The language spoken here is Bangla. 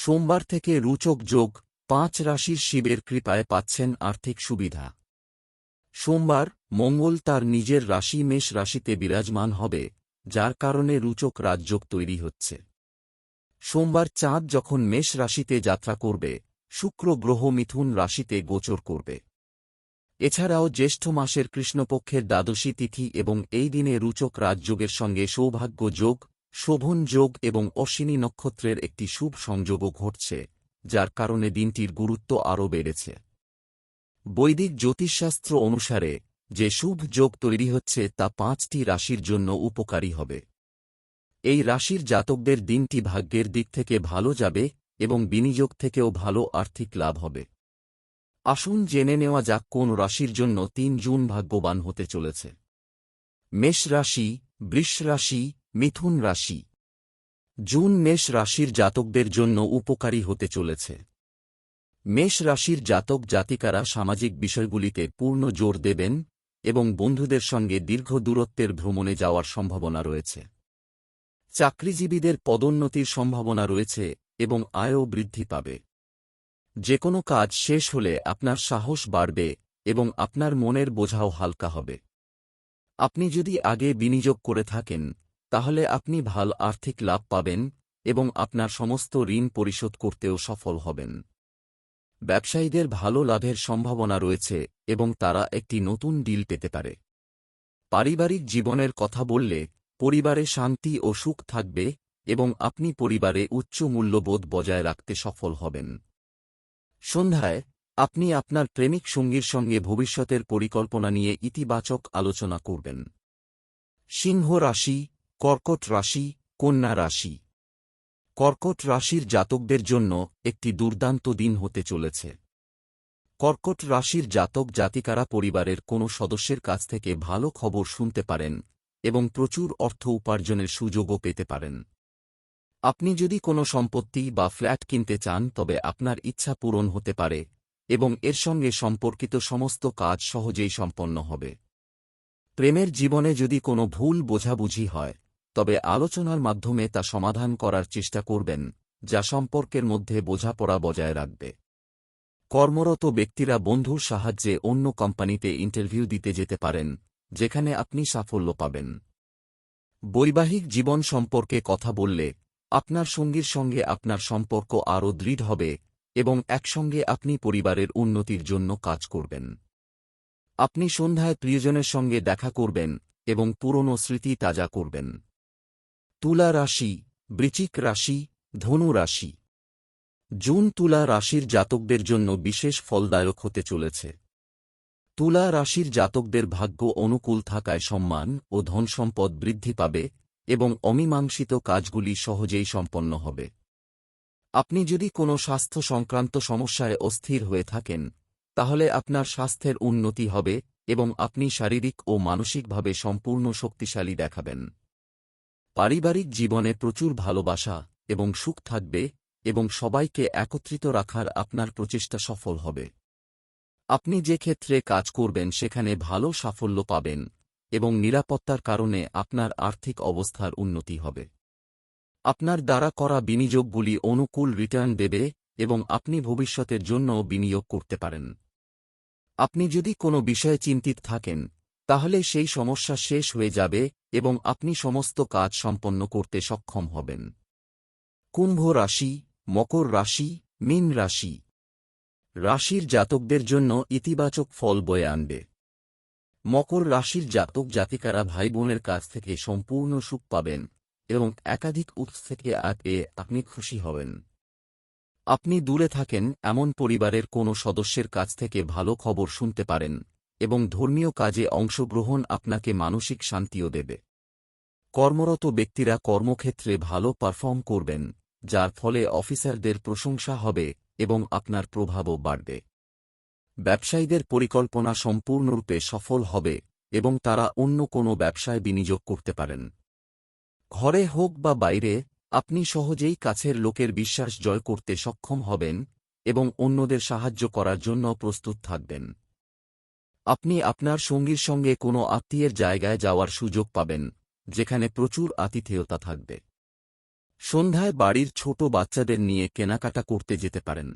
সোমবার থেকে রুচক যোগ পাঁচ রাশির শিবের কৃপায় পাচ্ছেন আর্থিক সুবিধা। সোমবার, মঙ্গল তার নিজের রাশি মেষ রাশিতে বিরাজমান হবে, যার কারণে রুচক রাজযোগ তৈরি হচ্ছে। সোমবার চাঁদ যখন মেষ রাশিতে যাত্রা করবে, শুক্র গ্রহ মিথুন রাশিতে গোচর করবে। এছাড়াও জ্যেষ্ঠ মাসের কৃষ্ণপক্ষের দ্বাদশী তিথি এবং এই দিনে রুচক রাজযোগের সঙ্গে সৌভাগ্য যোগ শোভন যোগ এবং অশ্বিনী নক্ষত্রের একটি শুভ সংযোগও ঘটছে, যার কারণে দিনটির গুরুত্ব আরও বেড়েছে। বৈদিক জ্যোতিষশাস্ত্র অনুসারে, যে শুভ যোগ তৈরি হচ্ছে তা পাঁচটি রাশির জন্য উপকারী হবে। এই রাশির জাতকদের দিনটি ভাগ্যের দিক থেকে ভালো যাবে এবং বিনিয়োগ থেকেও ভালো আর্থিক লাভ হবে। আসুন জেনে নেওয়া যাক কোন রাশির জন্য তিন জুন ভাগ্যবান হতে চলেছে। মেষ রাশি, বৃষ রাশি মিথুন রাশি। জুন মেষ রাশির জাতকদের জন্য উপকারী হতে চলেছে। মেষ রাশির জাতক জাতিকারা সামাজিক বিষয়গুলিতে পূর্ণ জোর দেবেন এবং বন্ধুদের সঙ্গে দীর্ঘ দূরত্বের ভ্রমণে যাওয়ার সম্ভাবনা রয়েছে। চাকরিজীবীদের পদোন্নতির সম্ভাবনা রয়েছে এবং আয়ও বৃদ্ধি পাবে। যে কোনো কাজ শেষ হলে আপনার সাহস বাড়বে এবং আপনার মনের বোঝাও হালকা হবে। আপনি যদি আগে বিনিয়োগ করে থাকেন তাহলে আপনি ভালো আর্থিক লাভ পাবেন এবং আপনার সমস্ত ঋণ পরিশোধ করতেও সফল হবেন। ব্যবসায়ীদের ভালো লাভের সম্ভাবনা রয়েছে এবং তারা একটি নতুন ডিল পেতে পারে। পারিবারিক জীবনের কথা বললে, পরিবারে শান্তি ও সুখ থাকবে এবং আপনি পরিবারে উচ্চ মূল্যবোধ বজায় রাখতে সফল হবেন। সন্ধ্যায়, আপনি আপনার প্রেমিক সঙ্গীর সঙ্গে ভবিষ্যতের পরিকল্পনা নিয়ে ইতিবাচক আলোচনা করবেন। সিংহ রাশি কর্কট রাশি, কন্যা রাশি। কর্কট রাশির জাতকদের জন্য একটি দুর্দান্ত দিন হতে চলেছে। কর্কট রাশির জাতক জাতিকারা পরিবারের কোনো সদস্যের কাছ থেকে ভালো খবর শুনতে পারেন এবং প্রচুর অর্থ উপার্জনের সুযোগও পেতে পারেন। আপনি যদি কোনো সম্পত্তি বা ফ্ল্যাট কিনতে চান, তবে আপনার ইচ্ছা পূরণ হতে পারে এবং এর সঙ্গে সম্পর্কিত সমস্ত কাজ সহজেই সম্পন্ন হবে। প্রেমের জীবনে যদি কোনো ভুল বোঝাবুঝি হয় তবে আলোচনার মাধ্যমে তা সমাধান করার চেষ্টা করবেন, যা সম্পর্কের মধ্যে বোঝাপড়া বজায় রাখবে। কর্মরত ব্যক্তিরা বন্ধুর সাহায্যে অন্য কোম্পানিতে ইন্টারভিউ দিতে যেতে পারেন, যেখানে আপনি সাফল্য পাবেন। বৈবাহিক জীবন সম্পর্কে কথা বললে, আপনার সঙ্গীর সঙ্গে আপনার সম্পর্ক আরও দৃঢ় হবে এবং একসঙ্গে আপনি পরিবারের উন্নতির জন্য কাজ করবেন। আপনি সন্ধ্যায় প্রিয়জনের সঙ্গে দেখা করবেন এবং পুরনো স্মৃতি তাজা করবেন। তুলা রাশি, বৃচিক রাশি, ধনু রাশি। জুন তুলা রাশির জাতকদের জন্য বিশেষ ফলদায়ক হতে চলেছে। তুলা রাশির জাতকদের ভাগ্য অনুকূল থাকায় সম্মান ও ধনসম্পদ বৃদ্ধি পাবে এবং অমীমাংসিত কাজগুলি সহজেই সম্পন্ন হবে। আপনি যদি কোনো স্বাস্থ্য সংক্রান্ত সমস্যায় অস্থির হয়ে থাকেন, তাহলে আপনার স্বাস্থ্যের উন্নতি হবে এবং আপনি শারীরিক ও মানসিকভাবে সম্পূর্ণ শক্তিশালী দেখাবেন। পারিবারিক জীবনে প্রচুর ভালোবাসা এবং সুখ থাকবে এবং সবাইকে একত্রিত রাখার আপনার প্রচেষ্টা সফল হবে। আপনি যে ক্ষেত্রে কাজ করবেন সেখানে ভালো সাফল্য পাবেন এবং নিরাপত্তার কারণে আপনার আর্থিক অবস্থার উন্নতি হবে। আপনার দ্বারা করা বিনিয়োগগুলি অনুকূল রিটার্ন দেবে এবং আপনি ভবিষ্যতের জন্য বিনিয়োগ করতে পারেন। আপনি যদি কোনো বিষয়ে চিন্তিত থাকেন তাহলে সেই সমস্যা শেষ হয়ে যাবে এবং আপনি সমস্ত কাজ সম্পন্ন করতে সক্ষম হবেন। কুম্ভ রাশি, মকর রাশি, মীন রাশি। রাশির জাতকদের জন্য ইতিবাচক ফল বয়ে আনবে। মকর রাশির জাতক জাতিকারা ভাই বোনের কাছ থেকে সম্পূর্ণ সুখ পাবেন এবং একাধিক উৎস থেকে আগে আপনি খুশি হবেন। আপনি দূরে থাকেন এমন পরিবারের কোনো সদস্যের কাছ থেকে ভালো খবর শুনতে পারেন। এবং ধর্মীয় কাজে অংশগ্রহণ আপনাকে মানসিক শান্তিও দেবে। কর্মরত ব্যক্তিরা কর্মক্ষেত্রে ভালো পারফর্ম করবেন, যার ফলে অফিসারদের প্রশংসা হবে এবং আপনার প্রভাবও বাড়বে। ব্যবসায়ীদের পরিকল্পনা সম্পূর্ণরূপে সফল হবে এবং তারা অন্য কোনো ব্যবসায় বিনিয়োগ করতে পারেন। ঘরে হোক বা বাইরে, আপনি সহজেই কাছের লোকের বিশ্বাস জয় করতে সক্ষম হবেন এবং অন্যদের সাহায্য করার জন্য প্রস্তুত থাকবেন। আপনি আপনার সঙ্গীর সঙ্গে কোনো আত্মীয়ের জায়গায় যাওয়ার সুযোগ পাবেন, যেখানে প্রচুর আতিথেয়তা থাকবে। সন্ধ্যায় বাড়ির ছোট বাচ্চাদের নিয়ে কেনাকাটা করতে যেতে পারেন।